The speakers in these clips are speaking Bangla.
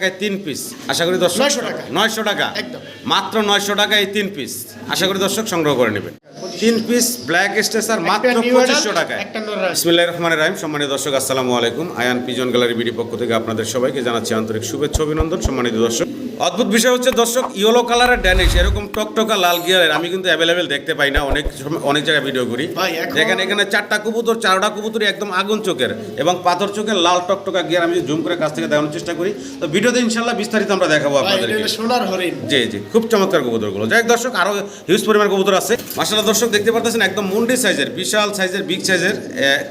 টাকায় তিন পিস আশা করি দর্শক 900 টাকা। নয়শো টাকা। একদম। মাত্র নয়শো টাকায় তিন পিস আশা করি দর্শক সংগ্রহ করে নেবেন। তিন পিস ব্ল্যাক স্টেসার মাত্র একটা পঁচিশশো টাকায়। সম্মানিত দর্শক আসসালামু আলাইকুম। আয়ান পিজন গ্যালারি বিডি পক্ষ থেকে আপনাদের সবাইকে জানাচ্ছি আন্তরিক শুভেচ্ছা অভিনন্দন। সম্মানিত দর্শক অদ্ভুত বিষয় হচ্ছে দর্শক ইয়েলো কালারের ড্যানিশ এরকম টকটকা লাল গিয়ারের আমি কিন্তু অ্যাভেলেবেল দেখতে পাই না অনেক অনেক জায়গায় ভিডিও করি। ভাই, এখন- দেখেন এখানে চারটা কবুতর চারটা কবুতরই একদম আগুন চোখের এবং পাথর চোখের লাল টকটকা গিয়ার আমি জুম করে কাছ থেকে দেখানোর চেষ্টা করি। তো ভিডিওতে ইনশাল্লাহ বিস্তারিত আমরা দেখাবো আপনাদেরকে। সোনার হরিণ। জি জি খুব চমৎকার কবুতরগুলো। যাই দর্শক আরও হিউজ পরিমাণ কবুতর আছে। মাসাল্লাহ দর্শক দেখতে পারতেছেন একদম মুন্ডি সাইজের বিশাল সাইজের বিগ সাইজের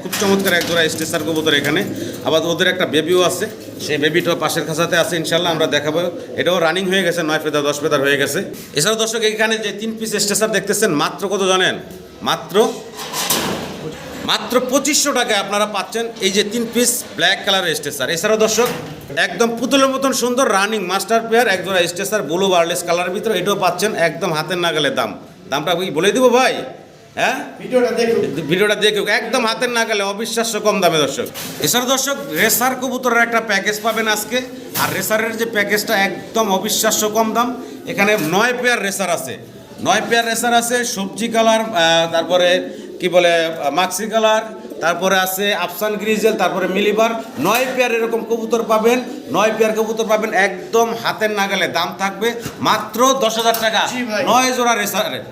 খুব চমৎকার এক জোড়া স্টেসার কবুতর এখানে। আবার ওদের একটা বেবিও আছে। সেই বেবিটাও পাশের খাঁচাতে আছে ইনশাল্লাহ আমরা দেখাবো। এটাও রানিং হয়ে গেছে, নয় ফেদার, দশ ফেদার হয়ে গেছে। এছাড়াও দর্শক, এখানে যে তিন পিস স্টেসার দেখতেছেন, মাত্র কত জানেন? মাত্র মাত্র পঁচিশশো টাকায় আপনারা পাচ্ছেন এই যে তিন পিস ব্ল্যাক কালারের স্টেসার এছাড়াও দর্শক, একদম পুতুলের মতন সুন্দর রানিং মাস্টার পেয়ার একজোড়া স্টেসার ব্লু বার্লেস কালারের ভিতরে এটাও পাচ্ছেন একদম হাতের নাগালে দাম। দামটা বলে দিব ভাই? হ্যাঁ? ভিডিওটা দেখুন ভিডিওটা দেখুক একদম হাতের নাগালে অবিশ্বাস্য কম দামে দর্শক। এছাড়া দর্শক রেসার কবুতরের একটা প্যাকেজ পাবেন আজকে। আর রেসারের যে প্যাকেজটা একদম অবিশ্বাস্য কম দাম। এখানে নয় পেয়ার রেসার আছে। নয় পেয়ার রেসার আছে সবজি কালার তারপরে কি বলে মাক্সি কালার তারপরে আছে আফসান গ্রিজেল তারপরে মিলিবার নয় পেয়ার এরকম কবুতর পাবেন নয় পেয়ার কবুতর পাবেন একদম হাতের নাগালে। দাম থাকবে মাত্র দশ হাজার টাকা। নয় জোড়া রেসারের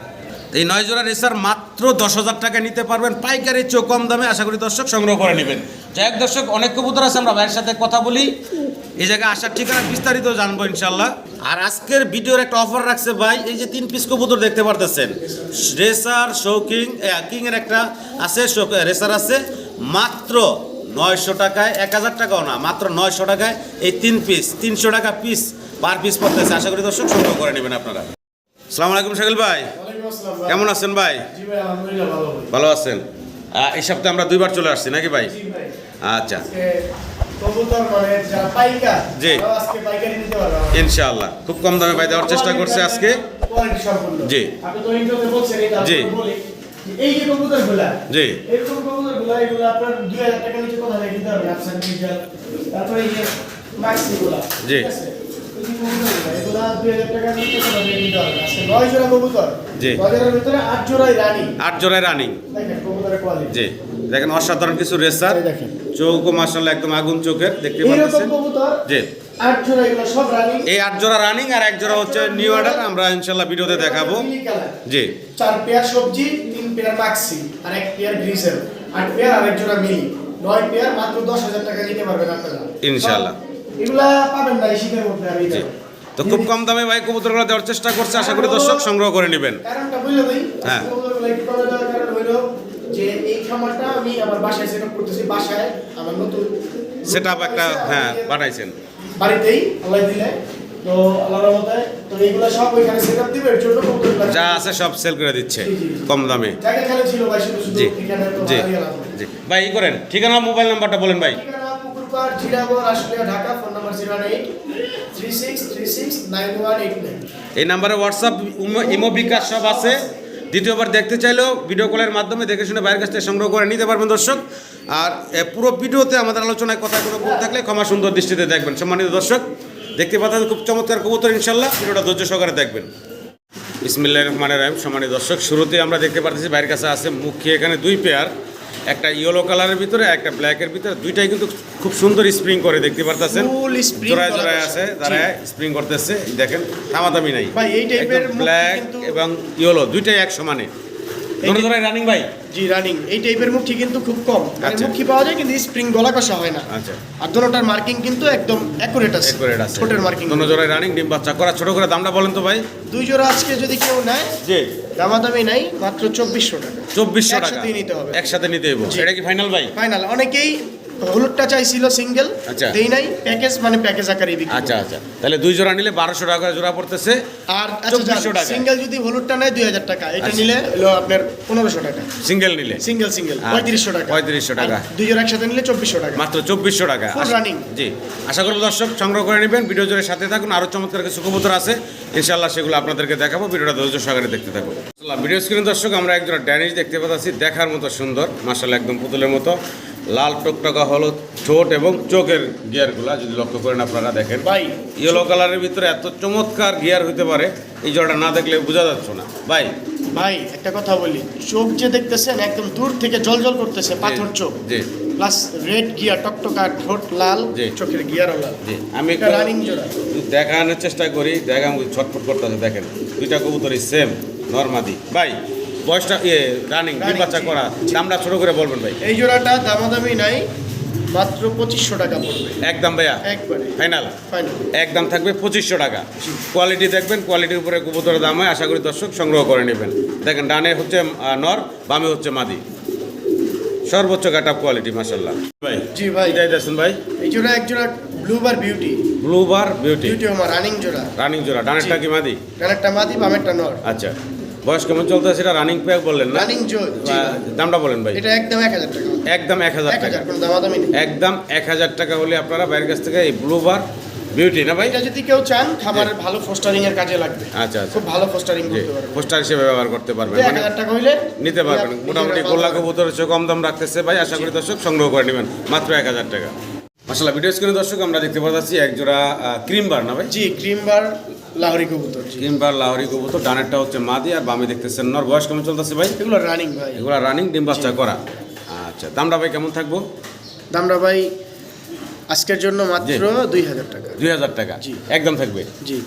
এই নয় জোড়া রেসার মাত্র দশ হাজার টাকা নিতে পারবেন। পাইকারি চেয়েও কম দামে আশা করি দর্শক সংগ্রহ করে নেবেন। যাই দর্শক, অনেক কবুতর আছে, আমরা ভাইয়ের সাথে কথা বলি। এই জায়গায় আসার ঠিকানা বিস্তারিত জানব ইনশাল্লাহ আর আজকের ভিডিওর একটা অফার রাখছে ভাই, এই যে তিন পিস কবুতর দেখতে পারতেছেন। রেসার শৌকিং কিং এর একটা আছে রেসার আছে। মাত্র নয়শো টাকায়, এক হাজার টাকাও না, মাত্র নয়শো টাকায় এই তিন পিস, তিনশো টাকা পিস পার পিস পড়তেছে। আশা করি দর্শক সংগ্রহ করে নেবেন আপনারা। সালাম আলাইকুম শাকিল ভাই। কেমন আছেন ভাই? ভালো আছেন? এই সপ্তাহে আমরা দুইবার চলে আসছি নাকি ভাই? আচ্ছা। মানে জি। ইনশাআল্লাহ। খুব কম দামে ভাই দেওয়ার চেষ্টা করছে আজকে। জি। জি। এই যে কবুতর জি। এরকম কবুতর এগুলো আপনার দুই হাজার টাকা নিচে কোথা কিনতে হবে? আফসান তারপরে এই যে মাক্সি জি। আট রানী। জোড়ায় জি। দেখেন অসাধারণ কিছু রেসার। চৌকো মার্শাল একদম আগুন চোখের দেখতে পাচ্ছেন? জি। এই আট জোড়া রানিং আর এক জোড়া হচ্ছে নিউ অর্ডার আমরা ইনশাল্লাহ ভিডিওতে দেখাবো। জি। চার পেয়ার সবজি তিন পেয়ার মাক্সি আর এক পেয়ার গ্রিসেল আট পেয়ার আর এক জোড়া মিলি নয় পেয়ার মাত্র দশ হাজার টাকা নিতে পারবেন আপনারা। ইনশাআল্লাহ। এগুলা পাবেন না এই শীতের মধ্যে আর এই জি। দামে। তো খুব কম দামে ভাই কবুতরগুলো দেওয়ার চেষ্টা করছে আশা করি দর্শক সংগ্রহ করে নেবেন। হ্যাঁ। একটু কমে দেওয়ার কারণ হইল যে এই খামারটা আমি আমার বাসায় সেট করতেছি বাসায় আমার নতুন সেট একটা হ্যাঁ বানাইছেন। বাড়িতেই আল্লাহ দিলে। তো আল্লাহর রহমতে তো এইগুলা সব ওইখানে সেট আপ দিবে জন্য যা আছে সব সেল করে দিচ্ছে। কম দামে। জায়গা খালি ছিল ভাই শুধু শুধু জি এখানে তো জি জি। ভাই ই করেন ঠিকানা মোবাইল নাম্বারটা বলেন ভাই। ঠিকানা Pukurpar Jiragarh Ashulia Dhaka, phone number zero eight three six three six nine one eight nine. এই নাম্বারে হোয়াটসঅ্যাপ ইমো বিকাশ সব আছে। দ্বিতীয়বার দেখতে চাইলেও ভিডিও কলের মাধ্যমে দেখে শুনে বাইরের কাছ থেকে সংগ্রহ করে নিতে পারবেন দর্শক। আর পুরো ভিডিওতে আমাদের আলোচনায় কথা কোনো থাকলে ক্ষমা সুন্দর দৃষ্টিতে দেখবেন। সম্মানিত দর্শক, দেখতে পাচ্ছেন খুব চমৎকার কবুতর ইনশাল্লাহ ভিডিওটা ধৈর্য সহকারে দেখবেন। ইসমিল্লাহ রহমান রাহিম। সম্মানিত দর্শক শুরুতে আমরা দেখতে পাচ্ছি বাইরের কাছে আছে মুখে এখানে দুই পেয়ার একটা ইয়েলো কালারের ভিতরে একটা ব্ল্যাকের ভিতরে দুইটাই কিন্তু খুব সুন্দর স্প্রিং করে দেখতে পারতেছেন? ফুল স্প্রিং জোড়ায় জোড়ায় আছে। যারা স্প্রিং করতেছে। দেখেন থামাতামি নাই। ভাই, এই টাইপের মুখ ব্ল্যাক এবং ইয়েলো দুইটাই এক সমানে দোনো জোড়ায় রানিং ভাই জি রানিং এই টাইপের মুখি কিন্তু খুব কম। মানে আচ্ছা। মুখি পাওয়া যায় কিন্তু স্প্রিং গলা কষা হয় না। আচ্ছা। আর দোনোটার মার্কিং কিন্তু একদম অ্যাকুরেট আছে। একুরেট আছে। ছোটের মার্কিং দোনো জোড়ায় রানিং ডিম বাচ্চা করা ছোট করে দামটা বলেন তো ভাই। দুই জোড়া আজকে যদি কেউ নেয় জি। দামাদামি নাই মাত্র চব্বিশশো টাকা। চব্বিশশো টাকা। নিতে হবে। একসাথে নিতে হবে এটা কি ফাইনাল ভাই? ফাইনাল অনেকেই হলুদটা চাইছিল সিঙ্গেল আচ্ছা। দেই নাই প্যাকেজ মানে প্যাকেজ আকারে বিক্রি আচ্ছা আচ্ছা। তাহলে দুই জোড়া নিলে বারোশো টাকা জোড়া পড়তেছে। আর চব্বিশশো টাকা। সিঙ্গেল যদি হলুদটা নেয় দুই হাজার টাকা এটা আচ্ছা। নিলে হলো আপনার পনেরোশো টাকা। সিঙ্গেল নিলে? সিঙ্গেল সিঙ্গেল আচ্ছা। পঁয়ত্রিশশো টাকা। 3500 টাকা। দুই জোড়া একসাথে নিলে চব্বিশশো টাকা। মাত্র চব্বিশশো টাকা। Running। জি। আশা করব দর্শক সংগ্রহ করে নেবেন ভিডিও জোরে সাথে থাকুন। আরও চমৎকার কিছু কবুতর আছে। ইনশাল্লাহ সেগুলো আপনাদেরকে দেখাবো। ভিডিওটা ধৈর্য সহকারে দেখতে থাকুন। ভিডিও স্ক্রিন দর্শক আমরা একজন ড্যানিশ দেখতে পাচ্ছি। দেখার মতো সুন্দর মার্শাল একদম পুতুলের মতো। লাল টকটকা হলো ঠোঁট এবং চোখের গিয়ারগুলা যদি লক্ষ্য করেন আপনারা দেখেন। ভাই। ইয়েলো কালারের ভিতরে এত চমৎকার গিয়ার হতে পারে এই জোড়াটা না দেখলে বোঝা যাচ্ছে না। ভাই। ভাই একটা কথা বলি চোখ যে দেখতেছেন একদম দূর থেকে জল জল করতেছে পাথর চোখ। জি। প্লাস রেড গিয়ার টকটকা ঠোঁট লাল। চোখের লাল। জি আমি একটু রানিং জোড়া। দেখানোর চেষ্টা করি দেখা ছটফট করতেছে দেখেন। দুইটা কবুতরই সেম নর্মাদি ভাই বয়সটা ইয়ে রানিং বাচ্চা করা দামটা ছোট করে বলবেন ভাই। এই জোড়াটা দামাদামি নাই মাত্র পঁচিশশো টাকা পড়বে। একদম ভাইয়া। একবারে। ফাইনাল ফাইনাল একদম থাকবে পঁচিশশো টাকা। কোয়ালিটি দেখবেন কোয়ালিটির উপরে কবুতরের দাম হয় আশা করি দর্শক সংগ্রহ করে নেবেন। দেখেন ডানে হচ্ছে নর বামে হচ্ছে মাদি। সর্বোচ্চ কাট কোয়ালিটি মাসাল্লাহ ভাই জি ভাই। এটাই দেখছেন ভাই? এই জোড়া এক জোড়া blue bar beauty blue bar beauty beauty আমার রানিং জোড়া। রানিং জোড়া। ডানেরটা। কি মাদি? ডানেরটা মাদি বামেরটা নর। আচ্ছা। বয়স কেমন চলতেছে সেটা রানিং প্যাক বললেন না? রানিং দামটা বলেন ভাই। এটা একদম এক হাজার টাকা। একদম এক হাজার টাকা। কোনো দামাদামি নেই। একদম এক হাজার টাকা হলে আপনারা বাইরের কাছ থেকে এই ব্লু বার বিউটি না ভাই? এটা যদি কেউ চান খাবারের ভালো ফোস্টারিং এর কাজে লাগবে। আচ্ছা আচ্ছা। খুব ভালো ফোস্টারিং করতে পারবে পোস্টার হিসেবে ব্যবহার করতে পারবেন। এক মানে হাজার টাকা হইলে নিতে পারবেন। মোটামুটি গোল্লা লাগবে। কবুতর কম দাম রাখতেছে ভাই। আশা করি দর্শক সংগ্রহ করে নেবেন। মাত্র এক হাজার টাকা। মাসাল্লাহ ভিডিও স্ক্রিনে দর্শক আমরা দেখতে পাচ্ছি এক জোড়া ক্রিম বার না ভাই? জি ক্রিম বার লাহরি কবুতর ক্রিম বার লাহরি কবুতর ডানেরটা হচ্ছে মাদি আর বামে দেখতেছেন নর। বয়স কেমন চলতেছে ভাই? এগুলো রানিং ভাই। এগুলো রানিং ডিম বাচ্চা করা। আচ্ছা দামটা ভাই কেমন থাকব? দামরা ভাই আজকের জন্য মাত্র দুই হাজার টাকা। দুই হাজার টাকা। জি। একদম থাকবে। জি।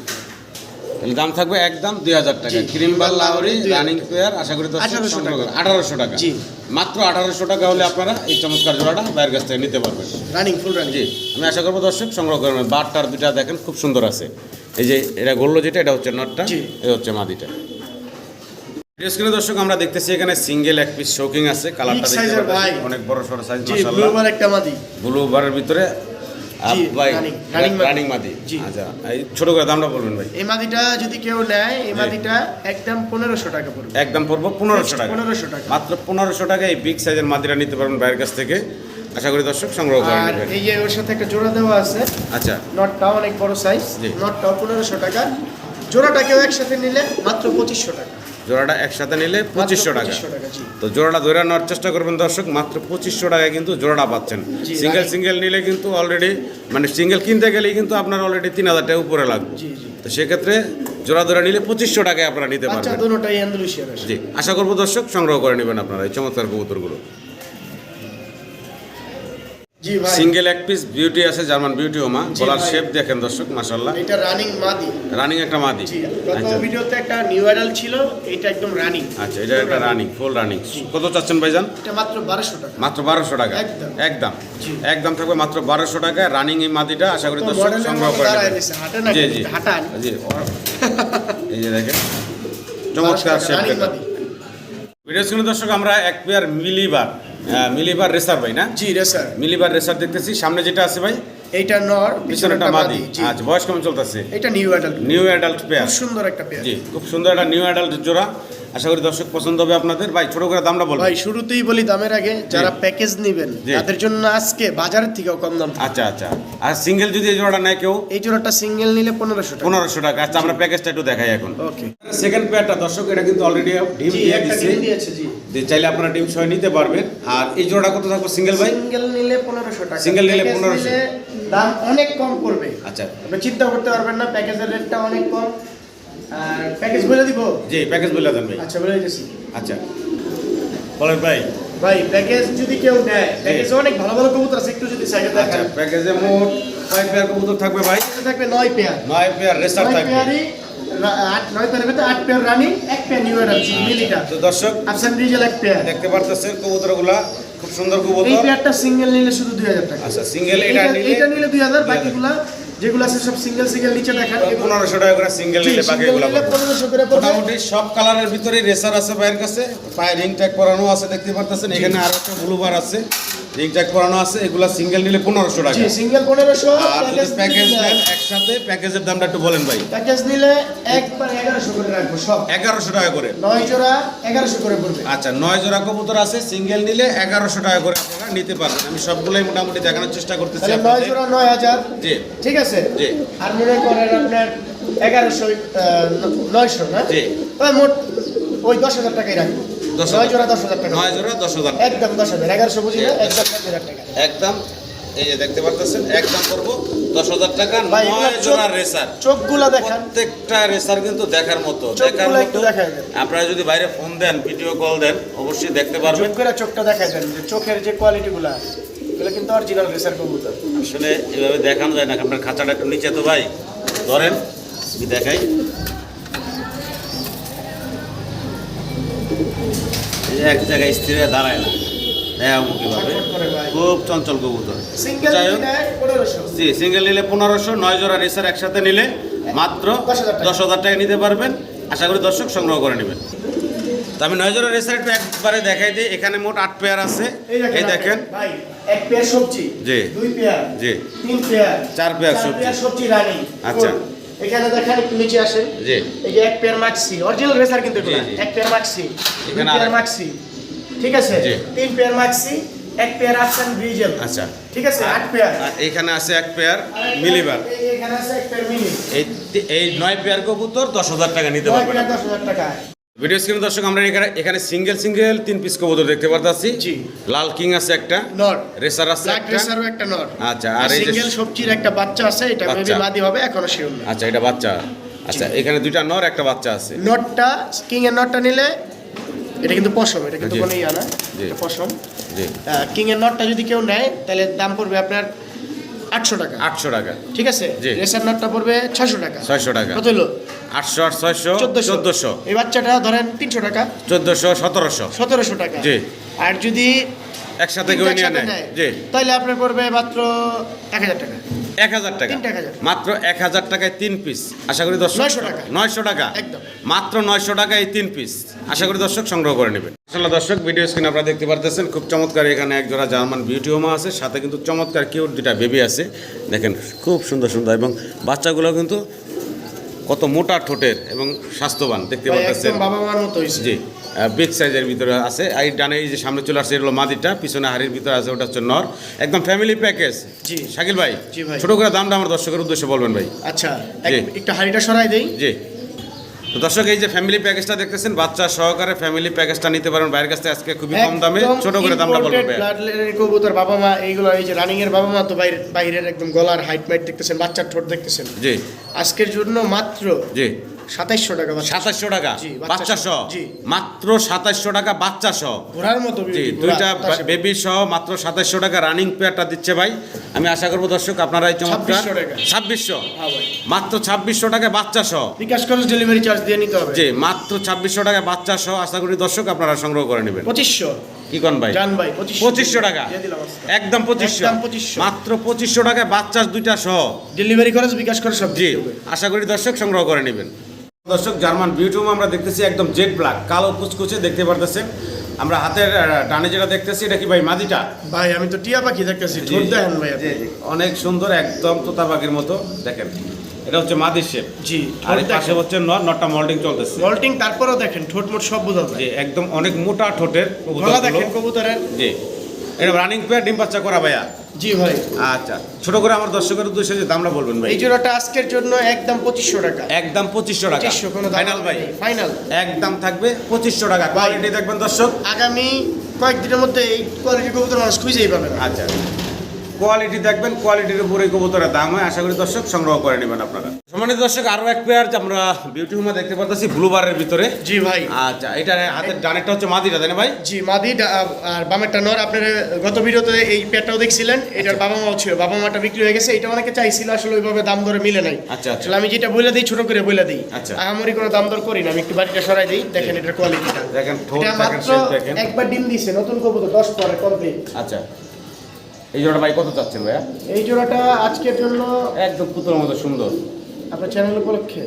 দাম থাকবে একদম দুই হাজার টাকা। ক্রিম বার লাহরি রানিং পেয়ার আশা করি দর্শক 1800 সংগ্রহ টাকা। আঠারোশো টাকা। জি। মাত্র আঠারোশো টাকা হলে আপনারা এই চমৎকার জোড়াটা বাইরের কাছ থেকে নিতে পারবেন। Running full running. জি। আমি আশা করব দর্শক সংগ্রহ করবেন বারটার দুইটা দেখেন খুব সুন্দর আছে। এই যে এটা গোল্লো যেটা এটা হচ্ছে নটটা। এটা হচ্ছে মাদিটা। স্ক্রিনে দর্শক আমরা দেখতেছি এখানে সিঙ্গেল এক পিস শৌকিং আছে। কালারটা দেখতে। অনেক বড় সড়ো সাইজ মাশাআল্লাহ। ব্লু বার একটা মাদি। ব্লু বারের ভিতরে রানিং মাদি। আচ্ছা এই ছোট করে দামটা বলবেন ভাই। এই মাদিটা যদি কেউ নেয় এই। মাদিটা একদম পনেরোশো টাকা পড়বে। একদম পড়ব পনেরোশো টাকা। পনেরোশো টাকা। মাত্র পনেরোশো টাকা এই বিগ সাইজের মাদিরা নিতে পারবেন বাইরের কাছ থেকে। আশা করি দর্শক সংগ্রহ করে আর এই যে ওর সাথে একটা জোড়া দেওয়া আছে আচ্ছা। নটটাও অনেক বড় সাইজ জি। নটটাও পনেরোশো টাকা। জোড়াটা কেউ একসাথে নিলে মাত্র পঁচিশশো টাকা। জোড়াটা একসাথে নিলে পঁচিশশো টাকা। তো জোড়াটা ধরে নেওয়ার চেষ্টা করবেন দর্শক মাত্র পঁচিশশো টাকায় কিন্তু জোড়াটা পাচ্ছেন। সিঙ্গেল সিঙ্গেল নিলে কিন্তু অলরেডি মানে সিঙ্গেল কিনতে গেলেই কিন্তু আপনার অলরেডি তিন হাজার টাকা উপরে লাগবে। তো সেক্ষেত্রে জোড়া ধরে নিলে পঁচিশশো টাকায় আপনারা নিতে পারবেন। জি আশা করব দর্শক সংগ্রহ করে নেবেন আপনারা এই চমৎকার কবুতরগুলো। সিঙ্গেল এক পিস বিউটি আছে জার্মান বিউটি ওমা গলার। শেপ দেখেন দর্শক মাসাল্লাহ এটা রানিং মাদি। রানিং একটা মাদি। গত আচ্ছা। ভিডিওতে একটা নিউ অ্যাডাল ছিল এটা একদম রানিং আচ্ছা এটা একটা রানিং ফুল রানিং কত চাচ্ছেন ভাইজান? এটা মাত্র বারোশো টাকা। মাত্র বারোশো টাকা? একদম। একদম। থাকবে মাত্র বারোশো টাকা রানিং এই মাদিটা আশা করি দর্শক সংগ্রহ করে জি জি। হাঁটান। জি। এই যে দেখেন। চমৎকার শেপ ভিডিও স্ক্রিনে দর্শক আমরা এক পেয়ার মিলিবার আহ, মিলিবার রেসার ভাই না? জি রেসার। মিলিভার রেসার দেখতেছি সামনে যেটা আছে ভাই? এইটা নর পিছনেটা মাদি আজ আচ্ছা বয়স কেমন চলতেছে? এটা new adult new adult pair. খুব সুন্দর একটা পেয়ার। জি খুব সুন্দর একটা নিউ অ্যাডাল্ট জোড়া। আশা করি দর্শক পছন্দ হবে আপনাদের। ভাই ছোট করে দামটা বলবেন। ভাই শুরুতেই বলি দামের আগে যারা প্যাকেজ নেবেন। তাদের জন্য আজকে বাজারের থেকেও কম দাম আচ্ছা আচ্ছা। আর সিঙ্গেল যদি এই জোড়াটা নেয় কেউ? এই জোড়াটা সিঙ্গেল নিলে পনেরোশো টাকা। পনেরোশো টাকা। আচ্ছা আমরা প্যাকেজটা একটু দেখাই এখন। ওকে। সেকেন্ড পেয়ারটা দর্শক এটা কিন্তু অলরেডি ডিম দিয়ে দিচ্ছে দিয়েছে জি। যে চাইলে আপনারা ডিম সহ নিতে পারবেন। আর এই জোড়াটা কত থাকবে সিঙ্গেল ভাই? সিঙ্গেল নিলে পনেরোশো টাকা। Single নিলে 1500 দাম অনেক কম পড়বে। আচ্ছা। আপনি চিন্তা করতে পারবেন না প্যাকেজের রেটটা অনেক কম। প্যাকেজ বলে দিব? জি প্যাকেজ বলে দেন ভাই। আচ্ছা বলে আচ্ছা। বলেন ভাই। ভাই প্যাকেজ যদি কেউ নেয় প্যাকেজে অনেক ভালো ভালো কবুতর আছে একটু যদি সাইডে আচ্ছা প্যাকেজে মোট কয় পেয়ার কবুতর থাকবে ভাই? থাকবে নয় পেয়ার নয় পেয়ার রেসার থাকবে। আট নয় পেয়ারের ভিতরে আট পেয়ার রানিং এক পেয়ার নিউ এডাল মিলিটা তো দর্শক আফসান ডিজেল এক পেয়ার দেখতে পারতেছেন কবুতরগুলা খুব সুন্দর এই কবুতর। পেয়ারটা সিঙ্গেল নিলে শুধু দুই হাজার টাকা। আচ্ছা সিঙ্গেল এটা নিলে এইটা নিলে দুই হাজার 2000 বাকিগুলা যেগুলো আছে সব সিঙ্গেল সিঙ্গেল নিচে দেখান। এগুলো- পনেরোশো টাকা করে সিঙ্গেল নিলে পনেরোশো করে মোটামুটি সব কালারের ভিতরে রেসার আছে ভাইয়ের কাছে। পায়ের রিং ট্যাগ করানো আছে দেখতে পারতেছেন। এখানে আর একটা ব্লু বার আছে। রিং ট্যাগ করানো আছে এগুলা সিঙ্গেল নিলে পনেরোশো টাকা। জি সিঙ্গেল পনেরোশো আর যদি প্যাকেজ নেন একসাথে প্যাকেজের দামটা একটু বলেন ভাই। প্যাকেজ নিলে একবার এগারোশো করে রাখব সব। এগারোশো টাকা করে। নয় জোড়া এগারোশো করে পড়বে। আচ্ছা নয় জোড়া কবুতর আছে সিঙ্গেল নিলে এগারোশো টাকা করে আপনারা নিতে পারবেন। আমি সবগুলোই মোটামুটি দেখানোর চেষ্টা করতেছি তাহলে নয় জোড়া নয় হাজার। জি। ঠিক আছে? জি। আর মনে করেন আপনার এগারোশো নয়শো না? জি। তাহলে মোট ওই দশ হাজার টাকাই রাখব। নয় জোড়া দশ হাজার টাকা। নয় জোড়া দশ হাজার একদম দশ হাজার এগারোশো বুঝিয়ে একদম দশ হাজার টাকা। একদম এই যে দেখতে পারতেছেন একদম করব দশ হাজার টাকা নয় জোড়া রেসার। চোখগুলা দেখান। প্রত্যেকটা রেসার কিন্তু দেখার মতো। চোখগুলো দেখার মতো। আপনারা যদি বাইরে ফোন দেন ভিডিও কল দেন অবশ্যই দেখতে পারবেন। করে চোখটা দেন যে চোখের যে কোয়ালিটিগুলা এগুলো কিন্তু অরিজিনাল রেসার কবুতর। আসলে এভাবে দেখানো যায় না আপনার খাঁচাটা একটু নিচে তো ভাই। ধরেন দেখাই এই যে এক জায়গায় স্থির হয়ে দাঁড়ায় না। দেখাবো কীভাবে ছটফট করে ভাই। খুব চঞ্চল কবুতর। যাই হোক, জি সিঙ্গেল নিলে পনেরোশো নয় জোড়া রেসার একসাথে নিলে মাত্র দশ হাজার টাকা। নিতে পারবেন। আশা করি দর্শক সংগ্রহ করে নেবেন। তো আমি নয় জোড়া রেসার একটু একবারে দেখাই দিই। এখানে মোট আট পেয়ার আছে। এই দেখেন এক পেয়ার সবজি জি। দুই পেয়ার জি। তিন পেয়ার চার পেয়ার সবজি। সবজি রানি। আচ্ছা। এখানে দেখেন একটু নিচে আসেন। জি। এই যে এক পেয়ার মাক্সি অরিজিনাল রেসার কিন্তু জি। এক পেয়ার মাক্সি এখানে পেয়ার আরেক- মাক্সি ঠিক আছে? জি। তিন পেয়ার মাক্সি এক পেয়ার আছেন ভিজেল আচ্ছা। ঠিক আছে? আট পেয়ার আর এখানে আছে এক পেয়ার মিলিবার এই- এখানে আছে এক পেয়ার মিলি এই এই নয় পেয়ার কবুতর দশ হাজার টাকা নিতে পারবেন দশ হাজার টাকা। ভিডিও স্ক্রিনে দর্শক আমরা এখানে এখানে সিঙ্গেল সিঙ্গেল তিন পিস কবুতর দেখতে পারতাছি। জি। লাল কিং আছে একটা নর। রেসার আছে একটা। রেসারও একটা নর। আচ্ছা, আর এই সিঙ্গেল সবজির একটা বাচ্চা আছে এটা বেবি মাদি হবে এখনও শিওর না আচ্ছা এটা বাচ্চা। আচ্ছা এখানে দুইটা নর একটা বাচ্চা আছে। নটটা কিং এর নটটা নিলে এটা কিন্তু পশম এটা কিন্তু কোনো ইয়া না এটা পশম। জি। কিং এর নটটা যদি কেউ নেয় তাহলে দাম পড়বে আপনার আটশো টাকা। আটশো টাকা। ঠিক আছে? জি। রেসার নাটটা পড়বে ছয়শো টাকা। ছয়শো টাকা। কত হলো? আটশো আর ছয়শো চোদ্দশো। এই বাচ্চাটা ধরেন তিনশো টাকা। চোদ্দশো সতেরোশো। সতেরোশো টাকা। জি। আর যদি একসাথে কেউ নিয়ে। নেয় জি। তাহলে আপনার পড়বে মাত্র এক হাজার টাকা। এক হাজার টাকা। মাত্র এক হাজার টাকায় তিন পিস আশা করি দর্শক নয়শো টাকা। মাত্র নয়শো টাকায় তিন পিস আশা করি দর্শক সংগ্রহ করে নেবেন। আসলে দর্শক ভিডিও স্ক্রিন আপনারা দেখতে পারতেছেন খুব চমৎকার এখানে এক জোড়া জার্মান বিউটি হোমা আছে সাথে কিন্তু চমৎকার কিউট দুটা বেবি আছে। দেখেন খুব সুন্দর সুন্দর এবং বাচ্চাগুলো কিন্তু কত মোটা ঠোঁটের এবং স্বাস্থ্যবান দেখতে পারতেছেন। বাবা মার মতো জি। বিগ সাইজের ভিতরে আছে। এই ডানে এই যে সামনে চলে আসছে এগুলো মাদিটা পিছনে হাড়ির ভিতরে আছে ওটা হচ্ছে নর। একদম ফ্যামিলি প্যাকেজ জি। শাকিল ভাই জি ভাই। ছোট করে দামটা আমার দর্শকের উদ্দেশ্যে বলবেন ভাই। আচ্ছা একটু হাড়িটা সরাই দেই। জি। তো দর্শক এই যে ফ্যামিলি প্যাকেজটা দেখতেছেন বাচ্চা সহকারে ফ্যামিলি প্যাকেজটা নিতে পারেন। বাইরের কাছ থেকে আজকে খুবই কম দামে ছোট করে দামটা বলবেন কবুতর বাবা মা এইগুলো এই যে রানিং এর বাবা মা তো বাইরে বাইরের একদম গলার হাইট মাইট দেখতেছেন বাচ্চার ঠোঁট দেখতেছেন। জি। আজকের জন্য মাত্র জি। সাতাইশশো টাকা টাকা? বাচ্চা সহ। মাত্র টাকা বাচ্চা সহ? ঘোড়ার মতো জি দুইটা বেবি সহ। মাত্র টাকা রানিং পেয়ারটা দিচ্ছে ভাই। আমি আশা করব দর্শক আপনারা এই চমৎকার। ছাব্বিশশো হ্যাঁ মাত্র ছাব্বিশশো টাকায় বাচ্চা সহ? বিকাশ খরচ ডেলিভারি চার্জ দিয়ে নিতে হবে। জি মাত্র ছাব্বিশশো টাকায় বাচ্চা সহ। আশা করি দর্শক আপনারা সংগ্রহ করে নেবেন। পঁচিশশো। কি কোন ভাই? জান ভাই পঁচিশশো। টাকা। একদম পঁচিশশো? মাত্র পঁচিশশো টাকায় দুইটা সহ? ডেলিভারি খরচ বিকাশ খরচ সব জি আশা করি দর্শক সংগ্রহ করে নেবেন। দর্শক জার্মান বিউটিউম আমরা দেখতেছি একদম জেড ব্ল্যাক কালো কুচকুচে দেখতে পারতেছেন। আমরা হাতের ডানে যেটা দেখতেছি এটা কি ভাই মাদিটা? ভাই আমি তো টিয়া পাখি দেখতেছি ঠোঁট দেখেন ভাই। অনেক সুন্দর একদম তোতা পাখির মতো দেখেন। এটা হচ্ছে মাদির শেপ জি আর পাশে হচ্ছে নট নটটা মল্টিং চলতেছে। মল্টিং তারপরেও দেখেন ঠোঁট মোট সব বোঝা যায়। একদম অনেক মোটা ঠোঁটের গলা দেখেন কবুতরের। জি। এটা রানিং পেয়ার ডিম বাচ্চা করা ভাইয়া। জি ভাই। আচ্ছা ছোট করে আমার দর্শকের উদ্দেশ্যে যে দামটা বলবেন ভাই। এই জোড়াটা আজকের জন্য একদম পঁচিশশো টাকা। একদম পঁচিশশো টাকা। ফাইনাল ভাই। ফাইনাল একদম থাকবে পঁচিশশো টাকা। কোয়ালিটি দেখবেন দর্শক। আগামী কয়েকদিনের মধ্যে এই কোয়ালিটি কবুতর মানুষ খুঁজেই পাবেন আচ্ছা। কোয়ালিটি দেখবেন কোয়ালিটির উপরে কবুতরের দাম হয়। আশা করি দর্শক সংগ্রহ করে নেবেন আপনারা। সম্মানিত দর্শক আরও এক পেয়ার আমরা বিউটি হোমা দেখতে পারতেছি ব্লুবারের ভিতরে। জি ভাই। আচ্ছা এটা হাতের ডানেরটা হচ্ছে মাদিটা তাই না ভাই? জি মাদি আর বামেরটা নর। আপনার গত ভিডিওতে এই পেটটাও দেখছিলেন। এটার বাবা মাও ছিল বাবা মাটা বিক্রি হয়ে গেছে। এটা অনেকে চাইছিল আসলে ওইভাবে দাম দরে মিলে নাই। আচ্ছা, আচ্ছা। আসলে আমি যেটা বলে দিই ছোট করে বলে দিই। আচ্ছা। আহামরি কোনো দাম দর করি না। আমি একটু বাড়িটা সরাই দিই। দেখেন এটার কোয়ালিটিটা দেখেন মাত্র একবার ডিম দিছে। নতুন কবুতর দশ পরে কমপ্লিট আচ্ছা। এই জোড়া ভাই কত চাচ্ছেন ভাইয়া? এই জোড়াটা আজকের জন্য একদম পুতুলের মতো সুন্দর। আপনার চ্যানেল উপলক্ষে।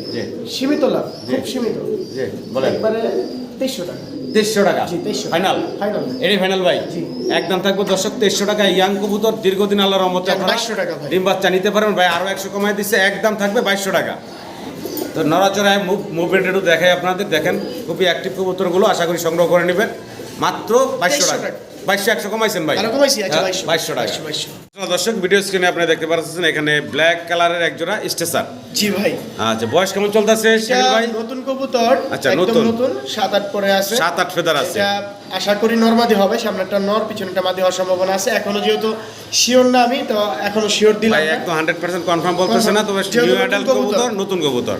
সীমিত লাভ খুব সীমিত। বলেন। একবারে তেইশশো টাকা। তেইশশো টাকা? জি, 2300 ফাইনাল ফাইনাল এটাই ফাইনাল ভাই? জি। একদম থাকব দর্শক তেইশশো টাকা। ইয়াং কবুতর দীর্ঘদিন আল্লাহর রহমতে যাক, আপনারা 2200 টাকা। ডিম বাচ্চা নিতে পারেন ভাই আরও একশো দিচ্ছে একদম থাকবে বাইশশো টাকা। তো নড়াচড়ায় মুভ মুভমেন্ট একটু দেখাই আপনাদের। দেখেন খুবই অ্যাক্টিভ কবুতরগুলো আশা করি সংগ্রহ করে নেবেন। মাত্র বাইশশো 2300 টাকা। টাকা। বাইশশো একশো কমাইছেন ভাই? আচ্ছা হ্যাঁ, বাইশশো টাকা। দর্শক ভিডিও স্ক্রিনে আপনি দেখতে পাচ্ছেন এখানে ব্ল্যাক কালারের এক জোড়া স্টেসার জি ভাই। আচ্ছা বয়স কেমন চলতেছে ভাই? নতুন কবুতর আচ্ছা, নতুন। নতুন সাত আট পরে আছে। সাত আট ফেদার আছে। আশা করি নরমাদি হবে সামনেটা নর পিছনেটা মাদি হওয়ার সম্ভাবনা আছে। এখনও যেহেতু শিওর না আমি তো এখনও শিওর দিলাম ভাই একদম হান্ড্রেড পার্সেন্ট কনফার্ম বলতেছে না তবে নিউ অ্যাডাল্ট কবুতর। কবুতর। নতুন কবুতর।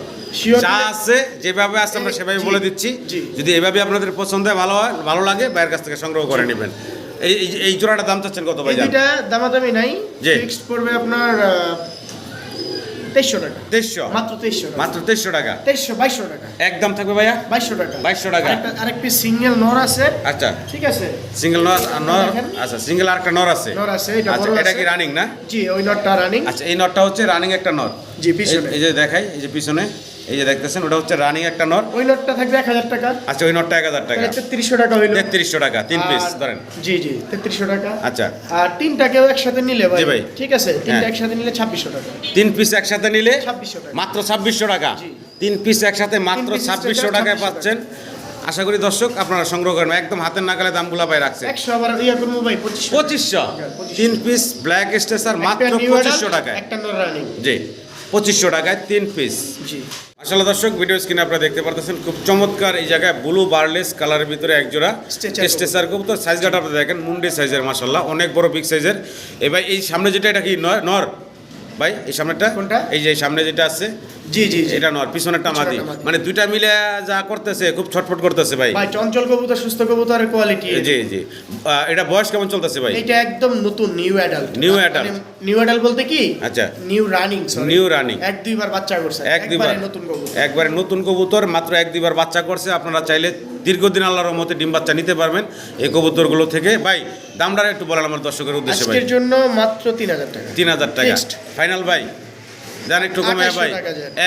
যা আছে যেভাবে আছে আমরা সেভাবে বলে দিচ্ছি। যদি এভাবে আপনাদের পছন্দ হয় ভালো হয় ভালো লাগে ভাইয়ের কাছ থেকে সংগ্রহ করে নেবেন। এই জোড়াটার দাম চাচ্ছেন কত ভাই দামাদামি নাই ফিক্সড পড়বে আপনার তেইশশো টাকা। তেইশশো? মাত্র তেইশশো মাত্র তেইশশো টাকা? তেইশশো বাইশশো টাকা। একদম থাকবে ভাইয়া? বাইশশো টাকা। 2200 টাকা। আরেকটা- সিঙ্গেল নর আছে। আচ্ছা। ঠিক আছে। সিঙ্গেল নর নর আচ্ছা সিঙ্গেল নর আছে। নর আছে, আচ্ছা এটা কি রানিং না? জি ওই নটটা রানিং আচ্ছা এই নটটা হচ্ছে রানিং একটা নর। জি পিছনে। এই যে দেখাই এই যে পিছনে। এই যে দেখতেছেন ওটা হচ্ছে রানিং একটা নর। ওই নটটা থাকবে এক হাজার টাকা। আচ্ছা ওই নটটা এক হাজার টাকা। তেত্রিশশো টাকা হইল। তেত্রিশশো টাকা তিন পিস ধরেন। জি জি তেত্রিশশো টাকা। আচ্ছা। আর তিনটাকেও একসাথে নিলে ভাই। ভাই। ঠিক আছে তিনটা হ্যাঁ। একসাথে নিলে ছাব্বিশশো টাকা। তিন পিস একসাথে নিলে ছাব্বিশশো টাকা। মাত্র ছাব্বিশশো টাকা। জি। তিন পিস একসাথে মাত্র ছাব্বিশশো টাকা, টাকায় পাচ্ছেন। আশা করি দর্শক আপনারা সংগ্রহ করেন একদম হাতের নাগালে দামগুলা পাই রাখছে ইয়া পঁচিশশো। তিন পিস ব্ল্যাক স্টেসার মাত্র পঁচিশশো টাকায়। জি পঁচিশশো টাকায় তিন পিস জি। আসলে দর্শক ভিডিও স্ক্রিনে আপনারা দেখতে পারতেছেন খুব চমৎকার এই জায়গায় ব্লু বার্লেস কালারের ভিতরে একজোড়া স্টেসার কবুতর সাইজটা গাটা আপনি দেখেন মুন্ডে সাইজের মাসাল্লাহ অনেক বড় বিগ সাইজের এবার এই সামনে যেটা এটা কি নয় নর? ভাই এই সামনেটা কোনটা? এই যে সামনে যেটা আছে জি জি এটা নর পিছনেরটা মাদি। মানে দুইটা মিলে যা করতেছে খুব ছটফট করতেছে ভাই। ভাই চঞ্চল কবুতর সুস্থ কবুতরের কোয়ালিটি জি জি। এটা বয়স কেমন চলতেছে ভাই? এটা একদম নতুন new adult new adult। New adult বলতে কি? আচ্ছা। নিউ রানিং নিউ রানিং এক দুইবার বাচ্চা করছে। এক দুইবার। একবারে নতুন কবুতর। একবারে নতুন কবুতর মাত্র এক দুইবার বাচ্চা করছে। আপনারা চাইলে দীর্ঘদিন আল্লাহর রহমতে ডিম বাচ্চা নিতে পারবেন এই কবুতরগুলো থেকে। ভাই দামটা একটু বলেন আমার দর্শকের উদ্দেশ্যে ভাই। আজকের জন্য মাত্র তিন হাজার টাকা। তিন হাজার টাকা। ফাইনাল ভাই জান একটু কমে ভাই।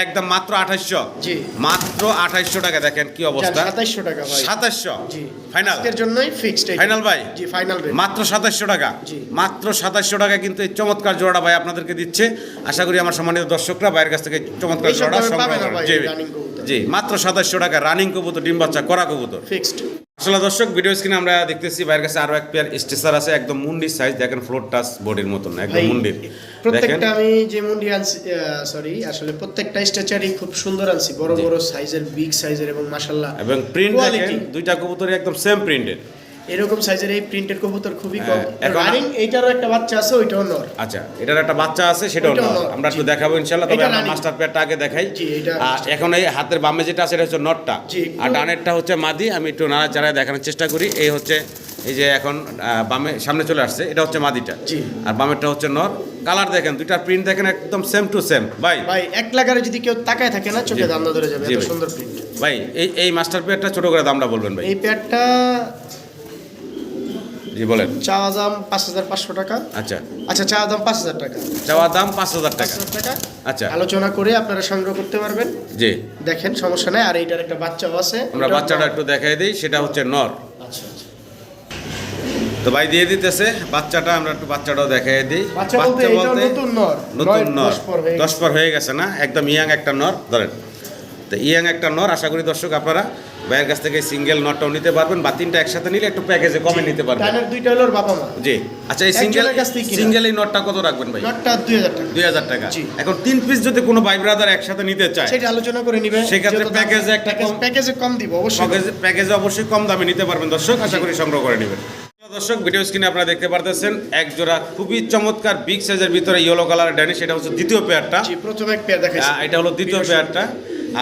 একদম মাত্র আঠাশশো জি। মাত্র আঠাশশো টাকা দেখেন কি অবস্থা। সাতাইশশো টাকা ভাই। সাতাশশো জি। ফাইনাল আজকের জন্যই ফিক্সড ফাইনাল ভাই? জি ফাইনাল মাত্র সাতাশশো টাকা। জি। মাত্র সাতাশশো টাকা কিন্তু এই চমৎকার জোড়াটা ভাই আপনাদেরকে দিচ্ছে। আশা করি আমার সম্মানিত দর্শকরা ভাইয়ের কাছ থেকে চমৎকার জোড়া সংগ্রহ জি মাত্র সাতাশশো টাকা রানিং কবুতর ডিম বাচ্চা করা কবুতর। ফিক্সড আসলে দর্শক ভিডিও স্ক্রিনে আমরা দেখতেছি কাছে আরও এক পেয়ার স্টেসার আছে একদম মুন্ডির সাইজ দেখেন ফ্লোর টাচ বডির মতন একদম মুন্ডির। প্রত্যেকটা আমি যে মুন্ডি আনছি সরি আসলে প্রত্যেকটা স্ট্রাকচারই খুব সুন্দর আনছি। বড় বড় সাইজের বিগ সাইজের এবং মাশাল্লাহ এবং প্রিন্ট দেখেন দুইটা কবুতরই একদম সেম প্রিন্টের এরকম সাইজের এই প্রিন্টেড কবুতর খুবই কম। হ্যাঁ, এখন- রানিং এইটারও একটা বাচ্চা আছে ওইটাও নর। আচ্ছা এটার একটা বাচ্চা আছে সেটা নর। আমরা একটু দেখাবো ইনশাআল্লাহ তবে আমরা মাস্টার পেয়ারটা আগে দেখাই। জি, এটা আর এখন এই হাতের বামে যেটা আছে এটা হচ্ছে নটটা আর ডানেরটা হচ্ছে মাদি আমি একটু নানা চারায় দেখানোর চেষ্টা করি। এই হচ্ছে এই যে এখন বামে সামনে চলে আসছে এটা হচ্ছে মাদিটা। আর বামেরটা হচ্ছে নর। কালার দেখেন দুইটা প্রিন্ট দেখেন একদম সেম টু সেম ভাই। ভাই এক লাগারে যদি কেউ তাকায় থাকে না চোখে জি। দাম ধরে যাবে এত সুন্দর প্রিন্ট ভাই এই এই মাস্টার পেয়ারটা ছোট করে দামটা বলবেন ভাই। এই প্যাডটা জি বলেন। চাওয়া দাম পাঁচ হাজার পাঁচশো টাকা। আচ্ছা। আচ্ছা চাওয়া দাম পাঁচ হাজার টাকা। চাওয়া দাম পাঁচ হাজার পাঁচ টাকা টাকা। আচ্ছা। আলোচনা করে আপনারা সংগ্রহ করতে পারবেন। জি। দেখেন সমস্যা নাই। আর এইটার একটা বাচ্চাও আছে। আমরা বাচ্চাটা একটু দেখাই দিই সেটা হচ্ছে নর। তো ভাই দিয়ে দিতেছে বাচ্চাটা আমরা একটু বাচ্চাটাও দেখাই দিই। বাচ্চা বলতে নতুন নর নতুন নর দশ পর হয়ে গেছে। না? একদম ইয়াং একটা নর ধরেন। তো ইয়াং একটা নর আশা করি দর্শক আপনারা ভাইয়ের কাছ থেকে সিঙ্গেল নটটাও নিতে পারবেন বা তিনটা একসাথে নিলে একটু প্যাকেজে কমে নিতে পারবেন। ডানের দুইটা হলো বাবা মা। জি আচ্ছা এই সিঙ্গেল। সিঙ্গেল এই নটটা কত রাখবেন ভাই? নটটা দুই হাজার টাকা। দুই হাজার টাকা। এখন তিন পিস যদি কোনো ভাই ব্রাদার একসাথে নিতে চায় সেটা আলোচনা করে নিবে সেক্ষেত্রে প্যাকেজে একটা প্যাকেজ- কম দিব অবশ্যই। প্যাকেজে অবশ্যই কম দামে নিতে পারবেন দর্শক আশা করি সংগ্রহ করে নেবেন। দর্শক ভিডিও স্ক্রিনে আপনারা দেখতে পারতেছেন এক জোড়া খুবই চমৎকার বিগ সাইজের ভিতরে ইয়েলো কালার ডাইনি সেটা হচ্ছে দ্বিতীয় পেয়ারটা জি প্রথমে এক পেয়ার এটা হলো দ্বিতীয় পেয়ারটা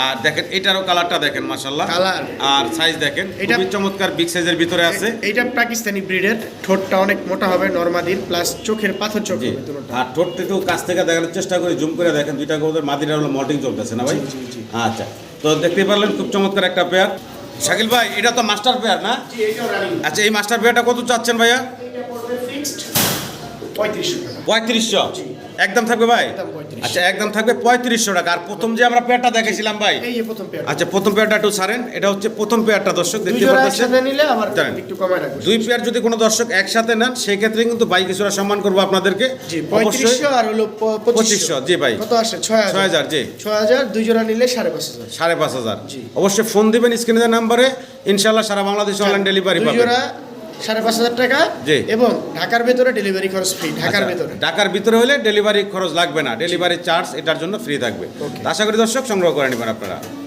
আর দেখেন এটারও কালারটা দেখেন মাশাল্লাহ Colour। আর সাইজ দেখেন এটা- খুবই চমৎকার বিগ সাইজের ভিতরে আছে। এটা পাকিস্তানি ব্রিডের ঠোঁটটা অনেক মোটা হবে নরমাদির প্লাস চোখের পাথর চোখ। আর ঠোঁটটা একটু কাছ থেকে দেখানোর চেষ্টা করে জুম করে দেখেন দুইটা কবুতর মাদিটা হলো মল্টিং চলতেছে না ভাই। আচ্ছা তো দেখতে পারলেন খুব চমৎকার একটা পেয়ার শাকিল ভাই এটা তো মাস্টার পেয়ার না? আচ্ছা এই মাস্টার পেয়ারটা কত চাচ্ছেন ভাইয়া? পঁয়ত্রিশশো পঁয়ত্রিশশো। একদম থাকবে ভাই? আচ্ছা একদম থাকবে পঁয়ত্রিশশো টাকা। আর প্রথম যে আমরা পেয়ারটা দেখেছিলাম ভাই আচ্ছা প্রথম পেয়ারটা একটু ছাড়েন। এটা হচ্ছে প্রথম পেয়ারটা দর্শক দুই দেখতে পাচ্ছেন? পেয়ার যদি কোনো দর্শক একসাথে নেন সেই ক্ষেত্রে কিন্তু বাইক কিছুটা সম্মান করব আপনাদেরকে। আর হলো পঁচিশশো, জি ভাই। ছয় হাজার, জি। ছয় হাজার দুই জোড়া নিলে সাড়ে পাঁচ হাজার। সাড়ে পাঁচ হাজার। অবশ্যই ফোন দিবেন স্ক্রিনের নাম্বারে। ইনশাল্লাহ সারা বাংলাদেশে অনলাইন ডেলিভারি পাবেন। সাড়ে পাঁচ হাজার টাকা জি। এবং ঢাকার ভেতরে ডেলিভারি খরচ ফ্রি ঢাকার ভিতরে ভেতরে। ঢাকার ভিতরে হলে ডেলিভারি খরচ লাগবে না। ডেলিভারি চার্জ এটার জন্য ফ্রি থাকবে। আশা করি দর্শক সংগ্রহ করে নেবেন আপনারা।